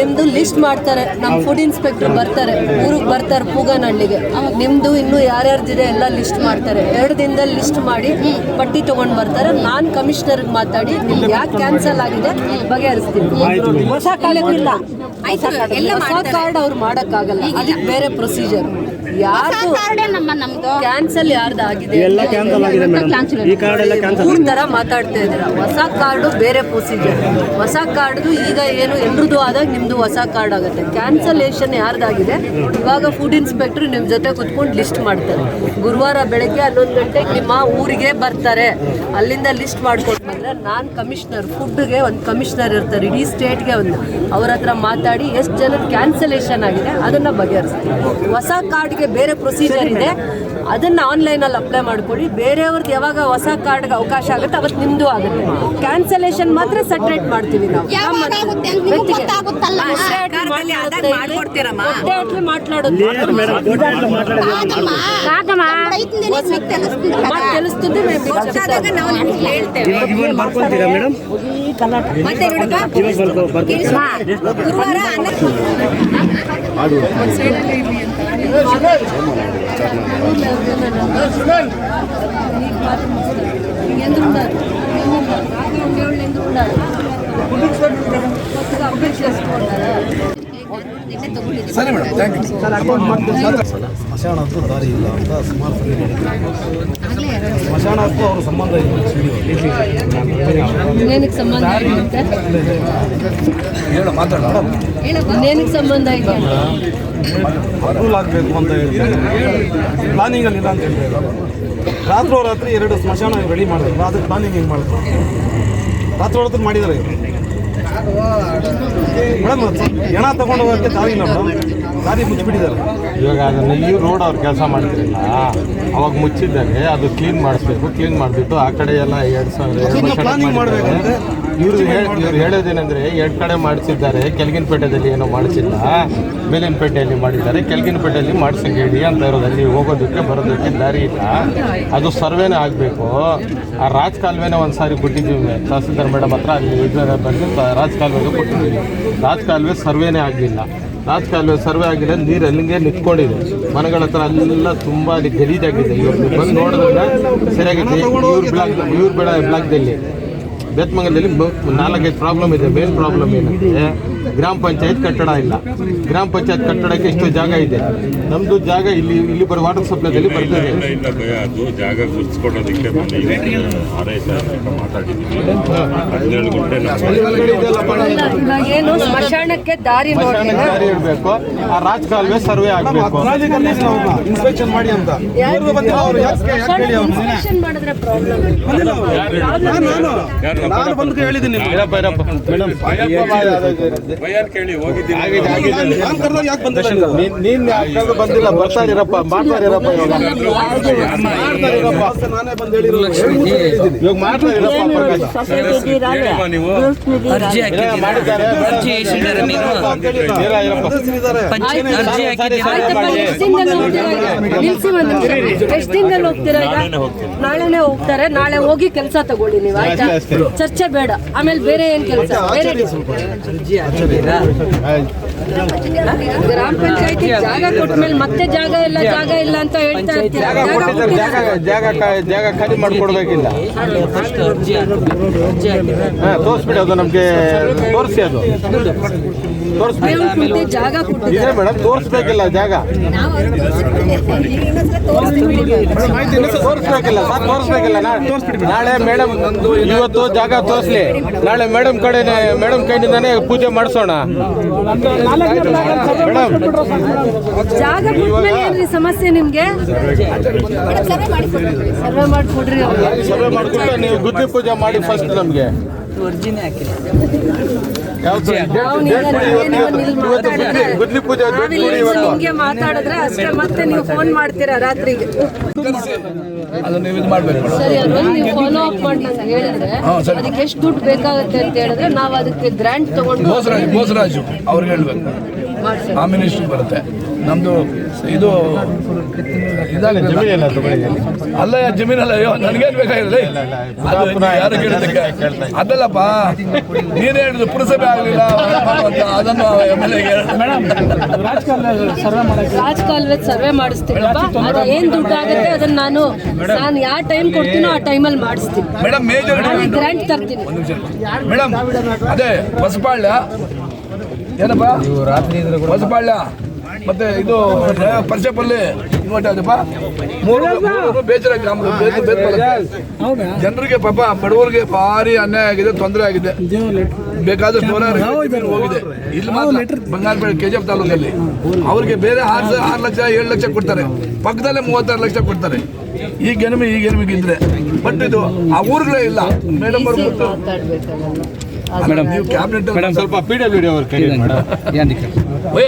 ನಿಮ್ದು ಲಿಸ್ಟ್ ಮಾಡ್ತಾರೆ. ನಮ್ಮ ಫುಡ್ ಇನ್ಸ್ಪೆಕ್ಟರ್ ಬರ್ತಾರೆ. ಊರಿಗೆ ಬರ್ತಾರೆ ಪೂಗನಹಳ್ಳಿಗೆ. ನಿಮ್ದು ಇನ್ನು ಯಾರ್ಯಾರ್ದಿದೆ ಎಲ್ಲ ಲಿಸ್ಟ್ ಮಾಡ್ತಾರೆ. ಎರಡು ದಿನದಲ್ಲಿ ಲಿಸ್ಟ್ ಮಾಡಿ ಪಟ್ಟಿ ತಗೊಂಡ್ ಬರ್ತಾರೆ. ನಾನು ಕಮಿಷನರ್ ಮಾತಾಡಿ ನಿಮ್ಗೆ ಯಾಕೆ ಕ್ಯಾನ್ಸಲ್ ಆಗಿದೆ ಬಗೆಹರಿಸ್ತೀನಿ. ಹೊಸ ಕಾರ್ಡ್ ಇಲ್ಲ. ಹೊಸ ಕಾರ್ಡ್ ಅವ್ರು ಮಾಡಕ್ಕಾಗಲ್ಲ. ಅದಕ್ಕೆ ಬೇರೆ ಪ್ರೊಸೀಜರ್ ಯಾರ್ದು? ಕಾರ್ಡೇ ನಮ್ಮ ನಮ್ದು? ಕ್ಯಾನ್ಸಲ್ ಯಾರ್ದು ಆಗಿದೆ? ಎಲ್ಲ ಕ್ಯಾನ್ಸಲ್ ಆಗಿದೆ ಮೇಡಮ್ ಈ ಕಾರ್ಡ್ ಎಲ್ಲ ಕ್ಯಾನ್ಸಲ್ ಮಾತಾಡ್ತಾ ಇದ್ದೀರಾ? ಹೊಸ ಕಾರ್ಡು ಬೇರೆ ಪ್ರೊಸೀಜರ್ ಹೊಸ ಕಾರ್ಡ್ದು ಈಗ ಏನು ಎಲ್ರದ್ದು ಆದಾಗ ನಿಮ್ದು ಹೊಸ ಕಾರ್ಡ್ ಆಗುತ್ತೆ. ಕ್ಯಾನ್ಸಲೇಷನ್ ಯಾರ್ದಾಗಿದೆ? ಇವಾಗ ಫುಡ್ ಇನ್ಸ್ಪೆಕ್ಟರ್ ನಿಮ್ಮ ಜೊತೆ ಕುತ್ಕೊಂಡು ಲಿಸ್ಟ್ ಮಾಡ್ತಾರೆ. ಗುರುವಾರ ಬೆಳಗ್ಗೆ ಹನ್ನೊಂದು ಗಂಟೆಗೆ ನಿಮ್ಮ ಊರಿಗೆ ಬರ್ತಾರೆ. ಅಲ್ಲಿಂದ ಲಿಸ್ಟ್ ಮಾಡ್ಕೊಂಡು ಬಂದ್ರೆ ನಾನು ಕಮಿಷನರ್ ಫುಡ್ಗೆ ಒಂದು ಕಮಿಷನರ್ ಇರ್ತಾರೆ ಇಡೀ ಸ್ಟೇಟ್ಗೆ ಒಂದು. ಅವ್ರ ಹತ್ರ ಮಾತಾಡಿ ಎಷ್ಟು ಜನ ಕ್ಯಾನ್ಸಲೇಷನ್ ಆಗಿದೆ ಅದನ್ನ ಬಗೆಹರಿಸ್ತೀವಿ ಹೊಸ ಕಾರ್ಡ್ಗೆ ಬೇರೆ ಪ್ರೊಸೀಜರ್ ಇದೆ. ಅದನ್ನ ಆನ್ಲೈನಲ್ಲಿ ಅಪ್ಲೈ ಮಾಡ್ಕೊಳ್ಳಿ. ಬೇರೆಯವ್ರದ್ದು ಯಾವಾಗ ಹೊಸ ಕಾರ್ಡ್ಗೆ ಅವಕಾಶ ಆಗುತ್ತೆ ಅವತ್ತು ನಿಮ್ಮದು ಆಗುತ್ತೆ. ಕ್ಯಾನ್ಸಲೇಷನ್ ಮಾತ್ರ ಸೆಟ್ರೇಟ್ ಮಾಡ್ತೀವಿ ನಾವು. ಮಾತಾಡೋದು. ಸರಿ ಮೇಡಮ್ ಥ್ಯಾಂಕ್ ಯು ಮಧ್ಯಾಹ್ನ ಅಂತೂ ದಾರಿ ಇಲ್ಲ ಅಂತ ಸುಮಾರು ಸಲ ಸ್ಮಶಾನಕ್ಕೂ ಅವ್ರ ಸಂಬಂಧ ಇನ್ನೇನಕ್ಕೆ ಸಂಬಂಧ ಐತೆ ಹೇಳು ಮಾತಾಡೋಣ ಇನ್ನೇನಕ್ಕೆ ಸಂಬಂಧ ಐತೆ ಅಪ್ರೂವಲ್ ಆಗಬೇಕು ಅಂತ ಹೇಳ್ತಾರೆ ಪ್ಲಾನಿಂಗಲ್ಲಿ ಇಲ್ಲ ಅಂತ ಹೇಳ್ತಾರೆ ರಾತ್ರೋ ರಾತ್ರಿ ಎರಡು ಸ್ಮಶಾನ ರೆಡಿ ಮಾಡಿದ್ರು. ಅದಕ್ಕೆ ಪ್ಲಾನಿಂಗ್ ಹೆಂಗ್ ಮಾಡಿದ್ರು ರಾತ್ರಿ ರಾತ್ರಿ ಮಾಡಿದಾರೆ. ಮೇಡಮ್ ಹೆಣ ತಗೊಂಡು ಹೋಗೋಕ್ಕೆ ದಾರಿ ಇಲ್ಲ ಮೇಡಮ್ ದಾರಿ ಮುಚ್ಚಿಬಿಟ್ಟಿದ್ದಾರೆ ಇವಾಗ ಅದನ್ನು ಈ ರೋಡ್ ಅವ್ರು ಕೆಲಸ ಮಾಡ್ತಿರಲ್ಲ ಅವಾಗ ಮುಚ್ಚಿದ್ದಾರೆ ಅದು ಕ್ಲೀನ್ ಮಾಡಿಸ್ಬೇಕು ಕ್ಲೀನ್ ಮಾಡಿಬಿಟ್ಟು ಆ ಕಡೆ ಎಲ್ಲ ಎರಡು ಸಾವಿರ ಪ್ಲಾನಿಂಗ್ ಮಾಡಬೇಕು ವರ್ಷ planning ಮಾಡ್ಬೇಕಂತೆ. ಇವರು ಇವ್ರು ಹೇಳೋದೇನೆಂದ್ರೆ ಎರಡು ಕಡೆ ಮಾಡಿಸಿದ್ದಾರೆ. ಕೆಳಗಿನಪೇಟೆಯಲ್ಲಿ ಏನೋ ಮಾಡಿಸಿಲ್ಲ. ಮೇಲಿನಪೇಟೆಯಲ್ಲಿ ಮಾಡಿದ್ದಾರೆ. ಕೆಳಗಿನಪೇಟೆಯಲ್ಲಿ ಮಾಡಿಸಂಗೆ ಹೇಳಿ ಅಂತ ಇರೋದು ಅಲ್ಲಿ ಹೋಗೋದಕ್ಕೆ ಬರೋದಕ್ಕೆ ದಾರಿ ಇಲ್ಲ. ಅದು ಸರ್ವೇನೇ ಆಗಬೇಕು. ಆ ರಾಜ್ ಕಾಲುವೆನೇ ಒಂದು ಸಾರಿ ಕೊಟ್ಟಿದ್ದೀವಿ ತಹಸೀಲ್ದಾರ್ ಮೇಡಮ್ ಹತ್ರ ಅಲ್ಲಿ ಬಂದು ರಾಜ್ ಕಾಲುವೆಗೆ ಕೊಟ್ಟಿದ್ದೀವಿ. ರಾಜ್ ಕಾಲುವೆ ಸರ್ವೇನೇ ಆಗಲಿಲ್ಲ ರಾಜ್ ಕಾಲುವೆ ಸರ್ವೆ ಆಗಿಲ್ಲ ನೀರು ಅಲ್ಲಿಗೆ ನಿಂತ್ಕೊಂಡಿದೆ. ಮನೆಗಳ ಹತ್ರ ಅಲ್ಲೆಲ್ಲ ತುಂಬ ಅಲ್ಲಿ ಗಲೀಜಾಗಿದೆ. ಇವ್ರು ಬಂದು ನೋಡಿದ್ರೆ ಸರಿಯಾಗಿದೆ ಇವ್ರ ಬ್ಲಾಕ್ ಇವ್ರ ಬೆಳ ಬ್ಲಾಕ್ದಲ್ಲಿ. ಬೇತ್ಮಂಗಲದಲ್ಲಿ ನಾಲ್ಕೈದು ಪ್ರಾಬ್ಲಮ್ ಇದೆ. ಮೇನ್ ಪ್ರಾಬ್ಲಮ್ ಏನಂದ್ರೆ ಗ್ರಾಮ ಪಂಚಾಯತ್ ಕಟ್ಟಡ ಇಲ್ಲ. ಗ್ರಾಮ ಪಂಚಾಯತ್ ಕಟ್ಟಡಕ್ಕೆ ಇಷ್ಟು ಜಾಗ ಇದೆ. ನಮ್ಮದು ಜಾಗ ಇಲ್ಲಿ ಇಲ್ಲಿ ಬರೋ ವಾಟರ್ ಸಪ್ಲೈದಲ್ಲಿ ಬರ್ತದೆ. ಅದು ಜಾಗ ಆರ್ ಮಾತಾಡಿದ್ದೀವಿ ಹದಿನೇಳು ಗಂಟೆ ಏನು ಸ್ಮಶಾನಕ್ಕೆ ದಾರಿ ದಾರಿ ಇಡಬೇಕು ಆ ರಾಜಕಾಲುವೆ ಸರ್ವೆ ಆಗಬೇಕು. ಇನ್ಸ್ಪೆಕ್ಷನ್ ಮಾಡಿ ಅಂತ. ಯಾರು ಬಂದಿಲ್ಲ ಯಾಕೆ ಯಾಕೆ ಹೇಳಿ ಇನ್ಸ್ಪೆಕ್ಷನ್ ಮಾಡಿದ್ರೆ ಪ್ರಾಬ್ಲಮ್ ಬಂದಿಲ್ಲ ನಾನು? ನಾನು ನಾನು ಬಂದು ಹೇಳಿದ್ದೀನಿ ಇರಪ್ಪ ಇರಪ್ಪ ನಾನು ಯಾಕೆ ಬಂದಿಲ್ಲ ನೀವು? ನೀನ್ ಬಂದಿಲ್ಲ ಇವಾಗ ನಾನೇ ಬಂದು ಹೇಳಿರೋದು ಪ್ರಕಾಶ್ ಅರ್ಜಿ ಏನೋ ಹಾಕಿದ್ದೀರಾ ಮಾಡಿದ್ದಾರೆ ಅರ್ಜಿ ಇರ, ಇರಪ್ಪ. ಅರ್ಜಿ ಹಾಕಿದ್ದೀರಾ ಆಯ್ತಪ್ಪ ಹೋಗ್ತೀರಾ ಈಗ? ನಿಲ್ಸಿ ಒಂದು ನಿಮಿಷ. ಎಷ್ಟು ಹೋಗ್ತೀರಾ ಈಗ ನಾಳೆನೇ ಹೋಗ್ತಾರೆ ನಾಳೆ ಹೋಗಿ ಕೆಲಸ ತಗೊಳ್ಳಿ ನೀವು ಆಯ್ತಾ ಅಷ್ಟೇ, ಚರ್ಚೆ ಬೇಡ. ಆಮೇಲೆ ಬೇರೆ ಏನು ಕೆಲಸ? ಬೇರೆ ಗ್ರಾಮ ಪಂಚಾಯತಿ ಜಾಗ ಕೊಟ್ಟ ಮೇಲೆ ಮತ್ತೆ ಜಾಗ ಇಲ್ಲ ಜಾಗ ಇಲ್ಲ ಅಂತ ಹೇಳ್ತಾ ಇರ್ತೀರಾ? ಜಾಗ ಜಾಗ ಜಾಗ ಜಾಗ ಜಾಗ ಖಾಲಿ ಮಾಡ್ಕೊಡ್ಬೇಕಿಲ್ಲ. ತೋರಿಸ್ಬಿಡಿ ಅದು ನಮ್ಗೆ ತೋರಿಸಿ ಅದು. ತೋರಿಸ್ಬಿಡಿ. ಜಾಗ ಕೊಟ್ಟಿದ್ದಾರೆ. ಇದೆ ಮೇಡಮ್ ತೋರಿಸ್ಬೇಕಿಲ್ಲ ಜಾಗ. ತೋರಿಸ್ಬೇಕಿಲ್ಲ ಸರ್ ತೋರಿಸ್ಬೇಕಿಲ್ಲ. ನಾ- ನಾಳೆ ಮೇಡಮ್ ಇವತ್ತು ಜಾಗ ತೋರಿಸ್ಲಿ. ನಾಳೆ ಮೇಡಮ್ ಕಡೆನೆ ಮೇಡಮ್ ಕೈಯಿಂದಾನೆ ಪೂಜೆ ಮಾಡಿಸೋಣ. ಮೇಡಮ್. ಜಾಗ ಏನ್ರಿ ಸಮಸ್ಯೆ ನಿಮ್ಗೆ? ಸರ್ವೆ ಮಾಡಿಕೊಡ್ರಿ ಸರ್ವೆ ಮಾಡ್ಬಿಟ್ಟು ನೀವು ಗುದ್ದಿ ಪೂಜೆ ಮಾಡಿ ಫಸ್ಟ್ ನಮ್ಗೆ. ಇವತ್ತು. ಗುದ್ಲಿ- ಪೂಜೆ ಹಿಂಗೆ ಮಾತಾಡಿದ್ರೆ ಅಷ್ಟೇ. ಮತ್ತೆ ನೀವು ಫೋನ್ ಮಾಡ್ತೀರಾ ರಾತ್ರಿಗೆ? ಅದು ನೀವು ಇದು ಮಾಡಬೇಕು ಸರಿ ಅದೊಂದು ನೀವು ಫಾಲೋ ಅಪ್ ಮಾಡಿ ನಂಗೆ ಹೇಳಿದ್ರೆ ಅದಕ್ಕೆ ಎಷ್ಟು ದುಡ್ಡು ಬೇಕಾಗುತ್ತೆ ಅಂತ ಹೇಳಿದ್ರೆ ನಾವು ಅದಕ್ಕೆ ಗ್ರಾಂಟ್ ತಗೊಂಡು ಬೋಸರಾಜು ಬೋಸರಾಜು ಅವ್ರಿಗೆ ಹೇಳ್ಬೇಕು. ಆ ಮಿನಿಸ್ಟ್ರಿ ಬರುತ್ತೆ. ನಮ್ದು ಇದು ಅಲ್ಲ. ಜಮೀನ್ ಅಲ್ಲ ಜಮೀನಲ್ಲ? ಅಯ್ಯೋ ನನಗೇನು ಪುನಃ ಯಾರು ಕೇಳಿದ್ದಕ್ಕೆ? ಅದಲ್ಲಪ್ಪ ನೀನೇ ಹೇಳಿದ್ರು ಪುರಸಭೆ ಆಗಲಿಲ್ಲ ಅದನ್ನು ಎಂ ಎಲ್ ಎಗೆ ರಾಜ್ ಕಾಲುವೆ ಸರ್ವೆ ಮಾಡಿಸ್ತೀನಪ್ಪ. ಅದು ಏನ್ ದುಡ್ಡು ಆಗುತ್ತೆ? ಅದನ್ನ ನಾನು ನಾನು ಯಾವ ಟೈಮ್ ಕೊಡ್ತೀನೋ ಆ ಟೈಮಲ್ಲಿ ಮಾಡಿಸ್ತೀನಿ. ಮೇಡಮ್ ಮೇಜರ್ ಗ್ರಾಂಟ್ ತರ್ತೀನಿ. ಮೇಡಮ್ ಅದೇ ಹೊಸಪಾಳ್ಯ ಏನಪ್ಪ? ಹೊಸಪಾಳ್ಯ ಮತ್ತೆ ಇದು ಪರ್ಚಪಲ್ಲಿ ಇನ್ವರ್ಟ್ ಮೂರು ಬೇಜಾರ ಗ್ರಾಮ ಬೇರೆ ಬೇರೆ ಜನರಿಗೆ ಪಾಪ ಬಡವರಿಗೆ ಭಾರಿ ಅನ್ಯಾಯ ಆಗಿದೆ ತೊಂದರೆ ಆಗಿದೆ. ಬೇಕಾದಷ್ಟು ನೂರಾರು ನೀರು ಹೋಗಿದೆ. ಇಲ್ಲಿ ಮಾತ್ರ ಬಂಗಾರಪೇಟೆ ಕೆ ಜಿ ಎಫ್ ತಾಲೂಕಲ್ಲಿ. ಅವ್ರಿಗೆ ಬೇರೆ ಆರು ಆರು ಲಕ್ಷ ಏಳು ಲಕ್ಷ ಕೊಡ್ತಾರೆ. ಪಕ್ಕದಲ್ಲೇ ಮೂವತ್ತಾರು ಲಕ್ಷ ಕೊಡ್ತಾರೆ. ಈ ಗೆನಮಿ ಈ ಗೆಣಮಿಗಿದ್ರೆ ಬಟ್ ಇದು ಆ ಊರುಗಳೇ ಇಲ್ಲ. ಮೇಡಮ್ ಅವರು ಮಾತಾಡ್ಬೇಕಲ್ಲ. ಮೇಡಮ್ ನೀವು ಕ್ಯಾಬಿನೆಟ್ ಸ್ವಲ್ಪ ಪಿ ಡಬ್ಲ್ಯೂ ಡಿ ಅವ್ರ ಕೈ ಮೇಡಮ್ ಓಯ್